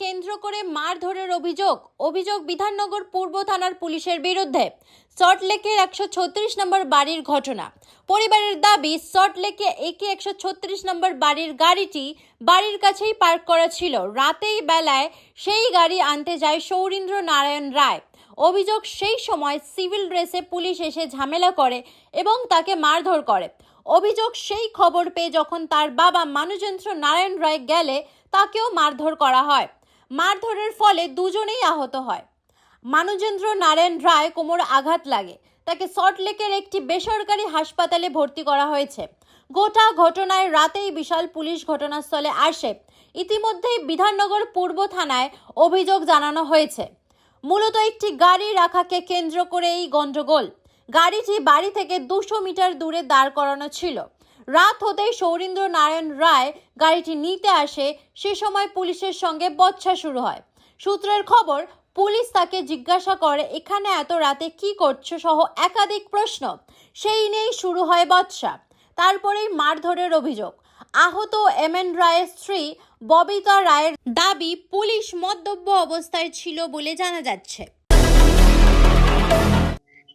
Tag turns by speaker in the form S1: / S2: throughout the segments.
S1: কেন্দ্র করে মারধরের অভিযোগ অভিযোগ বিধাননগর পূর্ব থানার পুলিশের বিরুদ্ধে। সল্টলেকের একশো ছত্রিশ নম্বর বাড়ির ঘটনা। পরিবারের দাবি সল্টলেকে একে একশো ছত্রিশ নম্বর বাড়ির গাড়িটি বাড়ির কাছেই পার্ক করা ছিল। রাতেই বেলায় সেই গাড়ি আনতে যায় সৌরীন্দ্র নারায়ণ রায়। অভিযোগ সেই সময় সিভিল ড্রেসে পুলিশ এসে ঝামেলা করে এবং তাকে মারধর করে। অভিযোগ সেই খবর পেয়ে যখন তার বাবা মানুযন্ত্র নারায়ণ রায় গেলে তাকেও মারধর করা হয়। মারধরের ফলে দুজনেই আহত হয়। মানুজেন্দ্র নারায়ণ রায় কোমর আঘাত লাগে। তাকে সল্টলেকের একটি বেসরকারি হাসপাতালে ভর্তি করা হয়েছে। গোটা ঘটনায় রাতেই বিশাল পুলিশ ঘটনাস্থলে আসে। ইতিমধ্যেই বিধাননগর পূর্ব থানায় অভিযোগ জানানো হয়েছে। মূলত একটি গাড়ি রাখাকে কেন্দ্র করে এই গণ্ডগোল। গাড়িটি বাড়ি থেকে দুশো মিটার দূরে দাঁড় করানো ছিল। রাত হতেই সৌরীন্দ্র নারায়ণ রায় গাড়িটি নিতে আসে, সে সময় পুলিশের সঙ্গে বচ্ছা শুরু হয়। সূত্রের খবর, পুলিশ তাকে জিজ্ঞাসা করে, এখানে এত রাতে কি করছ? সহ একাধিক প্রশ্ন। সেই নিয়েই শুরু হয় বৎসা তারপরেই মারধরের অভিযোগ। আহত এম এন রায়ের স্ত্রী ববিতা রায়ের দাবি, পুলিশ মদ্যব্য অবস্থায় ছিল বলে জানা যাচ্ছে।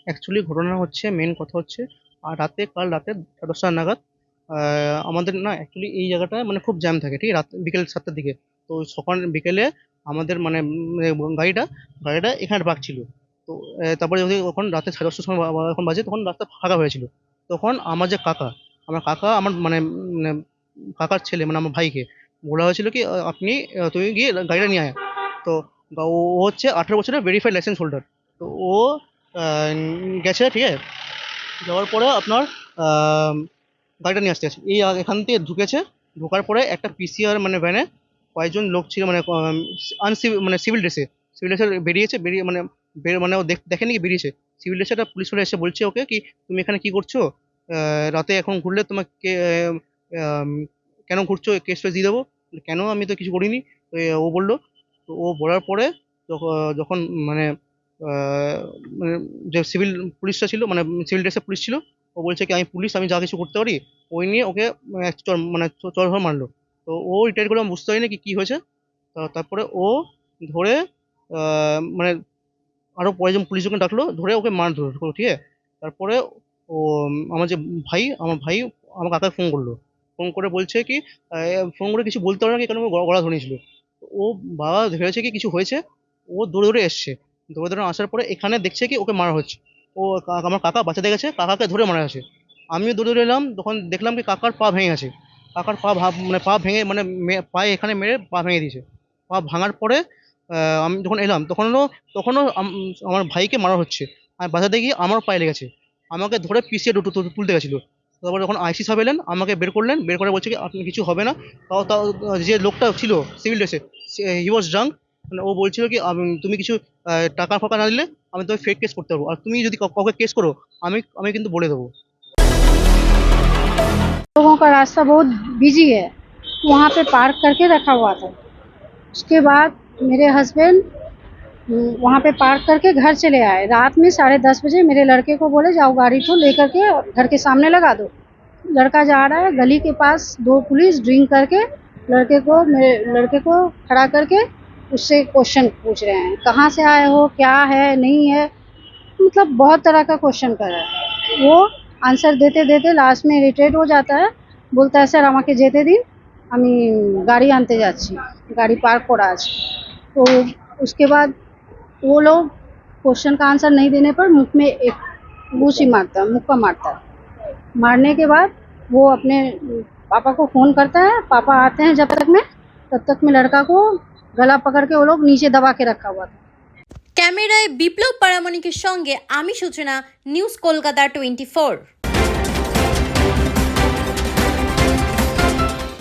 S2: অ্যাকচুয়ালি ঘটনা হচ্ছে মেন কথা হচ্ছে আর রাতে, কাল রাতে দশটা নাগাদ আমাদের না অ্যাকচুয়ালি এই জায়গাটায় মানে খুব জ্যাম থাকে ঠিক রাত বিকেল সাতটার দিকে। তো সকাল বিকেলে আমাদের মানে গাড়িটা গাড়িটা এখানে পার্ক ছিল। তো তারপরে যদি ওখানে রাতে সাড়ে দশটার সময় যখন বাজে তখন রাস্তা ফাঁকা হয়েছিল। তখন আমার যে কাকা আমার কাকা আমার মানে উম, কাকার ছেলে মানে আমার ভাইকে বলা হয়েছিল কি আপনি তুমি গিয়ে গাড়িটা নিয়ে আয়। তো ও হচ্ছে আঠেরো বছরের ভেরিফাইড লাইসেন্স হোল্ডার তো ও গেছে ঠিক আছে? যাওয়ার পরে আপনার গাড়িটা নিয়ে আসতে আছে এই এখান থেকে ঢুকেছে, ঢোকার পরে একটা পিসিআর মানে ভ্যানে কয়েকজন লোক ছিল মানে আনসিভিল মানে সিভিল ড্রেসে সিভিল ড্রেসে বেরিয়েছে, বেরিয়ে মানে বের মানে ও দেখ- দেখেনি কি বেরিয়েছে। সিভিল ড্রেসে একটা পুলিশ এসে বলছে ওকে কি, তুমি এখানে কি করছ? রাতে এখন ঘুরলে তোমাকে কেন ঘুরছো? কেস ফেস দিয়ে দেবো? কেন? আমি তো কিছু করিনি। ও বলল, তো ও বলার পরে যখন মানে মানে যে সিভিল পুলিশটা ছিল মানে সিভিল ড্রেসের পুলিশ ছিল ও বলছে কি, আমি পুলিশ, আমি যা কিছু করতে পারি, ওই নিয়ে ওকে মানে চর মানে ধরে মারলো। তো ও রিটায়ার করে বুঝতে পারিনি কি, কী হয়েছে। তারপরে ও ধরে মানে আরও কয়েকজন পুলিশ যখন ডাকলো, ধরে ওকে মার ধরলো ঠিক আছে? তারপরে ও, আমার যে ভাই, আমার ভাই আমার কাকাকে ফোন করল। ফোন করে বলছে কি ফোন করে কিছু বলতে পারে না কি, কারণ গলা ধরেছিল। ও বাবা, ভেবেছে কি, কিছু হয়েছে? ও দৌড়ে দৌড়ে এসছে। দৌড়ে দৌড়ে আসার পরে এখানে দেখছে কি, ওকে মারা হচ্ছে। ও আমার কাকা বাঁচাতে গেছে, কাকাকে ধরে মারা আছে আমিও দৌড়ে দৌড়ে এলাম, তখন দেখলাম কি কাকার পা ভেঙে গেছে। কাকার পা মানে পা ভেঙে মানে পায়ে এখানে মেরে পা ভেঙে দিয়েছে। পা ভাঙার পরে আমি যখন এলাম তখনও তখনও আমার ভাইকে মারা হচ্ছে। আর বাঁচাতে গিয়ে আমার পায়ে লেগেছে। আমাকে ধরে পিছিয়ে টু- টু- তুলতে গেছিল। তারপরে যখন আইসি সাহেব এলেন, আমাকে বের করলেন, বের করে বলছে কি, আপনি কিছু হবে না। তাও তাও, যে লোকটা ছিল, সিভিল ড্রেসে হি ওয়াজ ড্রাঙ্ক মানে ও বলছিল কি তুমি কিছু টাকা ফাঁকা না দিলে আমি তোমাকে ফেক কেস করতে পারবো আর তুমি যদি কাউ- কাউকে কেস করো আমি আমি কিন্তু বলে দেবো
S3: लोगों का रास्ता बहुत बिजी है वहाँ पे पार्क करके रखा हुआ था उसके बाद मेरे हस्बैंड वहाँ पे पार्क करके घर चले आए रात में साढ़े दस बजे मेरे लड़के को बोले जाओ गाड़ी को लेकर के घर के सामने लगा दो लड़का जा रहा है गली के पास दो पुलिस ड्रिंक करके लड़के को मेरे लड़के को खड़ा करके उससे क्वेश्चन पूछ रहे हैं कहाँ से आए हो क्या है नहीं है मतलब बहुत तरह का क्वेश्चन कर रहा है वो आंसर देते देते लास्ट में इरिटेट हो जाता है বলতে হয় স্যার আমাকে যেতে দিন আমি গাড়ি আনতে যাচ্ছি গাড়ি পার্ক করা আছে तो उसके बाद वो लोग क्वेश्चन का आंसर नहीं देने पर मुख में एक घूसी मारता है मुक्का मारता है मारने के बाद वो अपने पापा को फ़ोन करता है पापा आते हैं जब तक में तब तक में लड़का को गला पकड़ के वो लोग नीचे दबा के रखा हुआ था
S1: ক্যামেরায় বিপ্লব পারামণিকের সঙ্গে আমি সূচনা নিউজ কলকাতা টোয়েন্টি ফোর